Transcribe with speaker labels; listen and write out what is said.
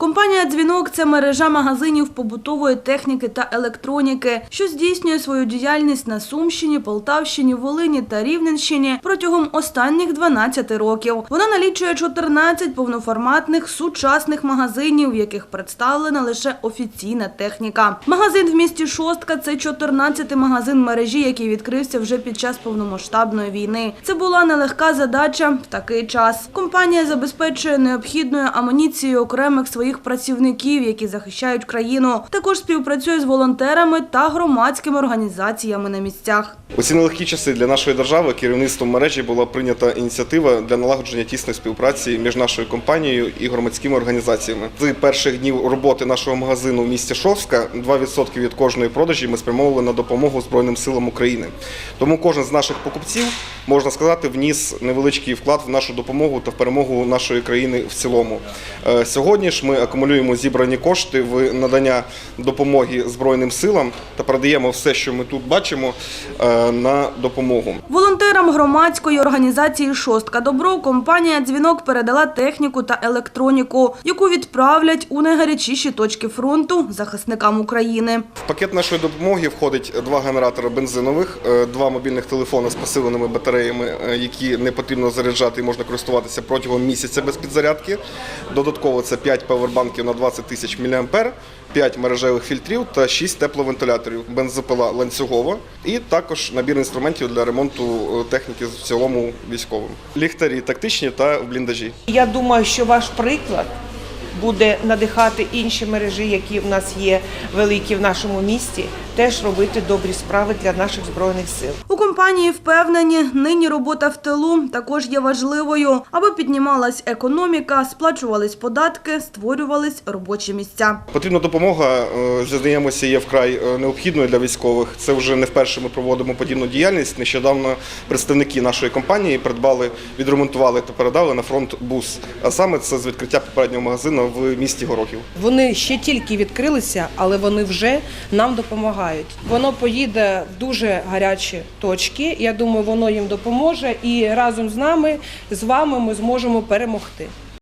Speaker 1: Компанія Дзвінок це мережа магазинів побутової техніки та електроніки, що здійснює свою діяльність на Сумщині, Полтавщині, Волині та Рівненщині протягом останніх 12 років. Вона налічує 14 повноформатних сучасних магазинів, в яких представлена лише офіційна техніка. Магазин в місті Шостка це 14 магазин мережі, який відкрився вже під час повномасштабної війни. Це була нелегка задача в такий час. Компанія забезпечує необхідною амуніцією окремих своїх працівників, які захищають країну. Також співпрацює з волонтерами та громадськими організаціями на місцях.
Speaker 2: У ці нелегкі часи для нашої держави керівництвом мережі була прийнята ініціатива для налагодження тісної співпраці між нашою компанією і громадськими організаціями. З перших днів роботи нашого магазину в місті Шовська 2% від кожної продажі ми спрямовували на допомогу Збройним силам України. Тому кожен з наших покупців, можна сказати, вніс невеличкий вклад в нашу допомогу та в перемогу нашої країни в цілому. Е, Сьогодні ж ми акумулюємо зібрані кошти в надання допомоги Збройним силам та передаємо все, що ми тут бачимо, е, на допомогу.
Speaker 1: Волонтерам громадської організації Шостка Добро компанія Дзвінок передала техніку та електроніку, яку відправлять у найгарячіші точки фронту захисникам України.
Speaker 2: В пакет нашої допомоги входить два генератори бензинових, е, два мобільних телефони з посиленими батареями, е, які не потрібно заряджати і можна користуватися протягом місяця без підзарядки. Додатково це 5 павербанків на 20 тисяч мА, 5 мережевих фільтрів та 6 тепловентиляторів, бензопила ланцюгова і також набір інструментів для ремонту е, техніки в цілому військовим. Ліхтарі тактичні та в бліндажі.
Speaker 3: Я думаю, що ваш приклад буде надихати інші мережі, які в нас є великі в нашому місті, теж робити добрі справи для наших збройних сил.
Speaker 1: У компанії впевнені, нині робота в тилу також є важливою, аби піднімалась економіка, сплачувались податки, створювались робочі місця.
Speaker 2: Потрібна допомога, е, зізнаємося, є вкрай е, необхідною для військових. Це вже не вперше ми проводимо подібну діяльність. Нещодавно представники нашої компанії придбали, відремонтували та передали на фронт бус. А саме це з відкриття попереднього магазину в місті Горохів.
Speaker 4: Вони ще тільки відкрилися, але вони вже нам допомагають. Воно поїде в дуже гарячі точки. Я думаю, воно їм допоможе, і разом з нами, з вами, ми зможемо перемогти.